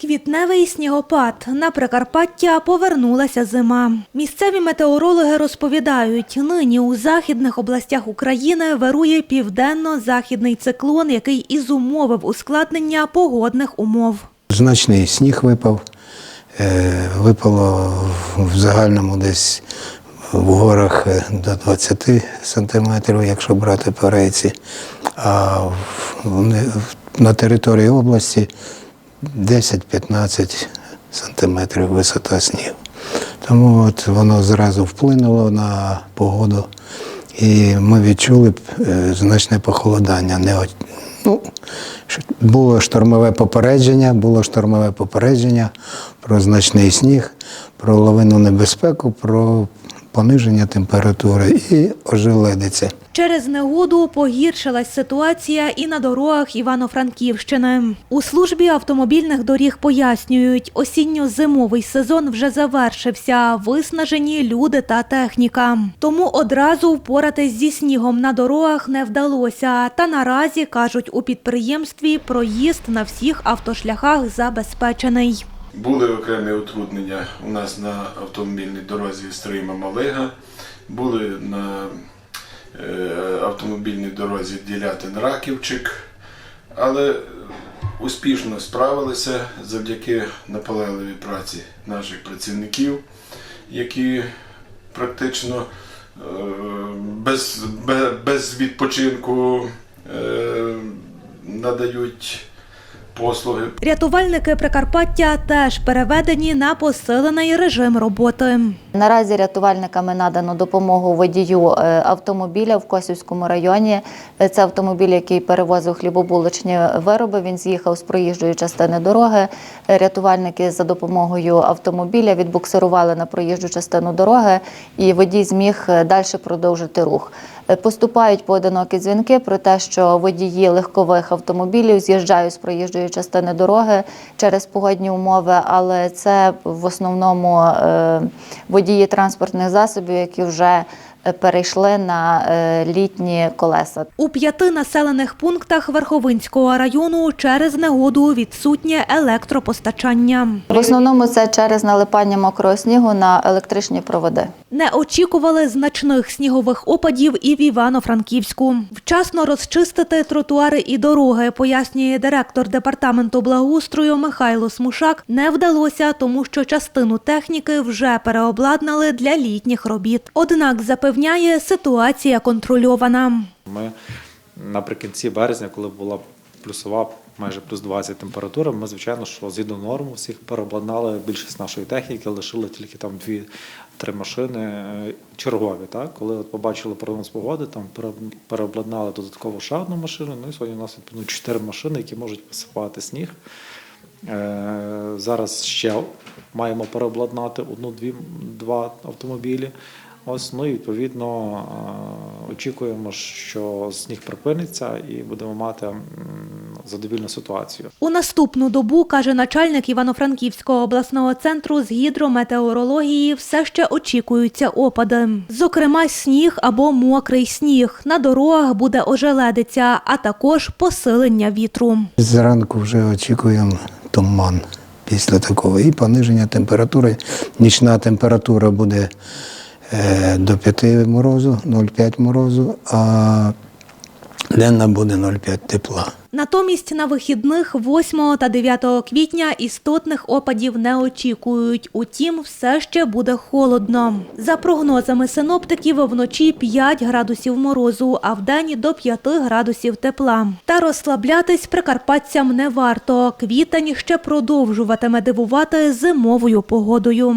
Квітневий снігопад на Прикарпаття повернулася зима. Місцеві метеорологи розповідають, нині у західних областях України вирує південно-західний циклон, який і зумовив ускладнення погодних умов. Значний сніг випав. Е, Випало в загальному десь в горах е, до 20 сантиметрів, якщо брати по рейці. А на території області 10-15 сантиметрів висота снігу. Тому от воно зразу вплинуло на погоду. І ми відчули е, значне похолодання. Не, ну, було штормове попередження, було штормове попередження про значний сніг, про лавинну небезпеку, про пониження температури і ожеледиця. Через негоду погіршилась ситуація і на дорогах Івано-Франківщини. У службі автомобільних доріг пояснюють, осінньо-зимовий сезон вже завершився, виснажені люди та техніка. Тому одразу впоратись зі снігом на дорогах не вдалося. Та наразі кажуть у підприємстві, проїзд на всіх автошляхах забезпечений. Були окремі утруднення у нас на автомобільній дорозі Стрийма Малига, були на автомобільній дорозі Ділятин Раківчик, але успішно справилися завдяки наполегливій праці наших працівників, які практично е, без, без, без відпочинку е, надають послуги Рятувальники Прикарпаття теж переведені на посилений режим роботи. Наразі рятувальниками надано допомогу водію е, автомобіля в Косівському районі. Е, Це автомобіль, який перевозив хлібобулочні вироби. Він з'їхав з проїжджої частини дороги. Е, Рятувальники за допомогою автомобіля відбуксирували на проїжджу частину дороги, і водій зміг далі продовжити рух. Е, Поступають поодинокі дзвінки про те, що водії легкових автомобілів з'їжджають з проїжджої частини дороги через погодні умови, але це в основному е, водії транспортних засобів, які вже е, перейшли на літні колеса. У п'яти населених пунктах Верховинського району через негоду відсутнє електропостачання. В основному це через налипання мокрого снігу на електричні проводи. Не очікували значних снігових опадів і в Івано-Франківську. Вчасно розчистити тротуари і дороги, пояснює директор департаменту благоустрою Михайло Смушак. Не вдалося, тому що частину техніки вже переобладнали для літніх робіт. Однак запевняє, ситуація контрольована. Ми наприкінці березня, коли була плюсова, майже плюс 20 температура, ми, звичайно, що згідно норм всіх переобладнали більшість нашої техніки, лишили тільки там дві-три машини е, чергові. Так? Коли от побачили прогноз погоди, там переобладнали додатково ще одну машину. Ну і сьогодні у нас відповідно чотири машини, які можуть висипати сніг. Е, Зараз ще маємо переобладнати одну-дві два автомобілі. Ось, ну і відповідно е, очікуємо, що сніг припиниться і будемо мати задовільну ситуацію. У наступну добу, каже начальник Івано-Франківського обласного центру з гідрометеорології, все ще очікуються опади. Зокрема, сніг або мокрий сніг. На дорогах буде ожеледиця, а також посилення вітру. Зранку вже очікуємо туман після такого. І пониження температури. Нічна температура буде до 5 морозу, 0,5 морозу, а денна буде 0,5 тепла. Натомість на вихідних 8 та 9 квітня істотних опадів не очікують. Утім, все ще буде холодно. За прогнозами синоптиків, вночі 5 градусів морозу, а вдень до 5 градусів тепла. Та розслаблятись прикарпатцям не варто. Квітень ще продовжуватиме дивувати зимовою погодою.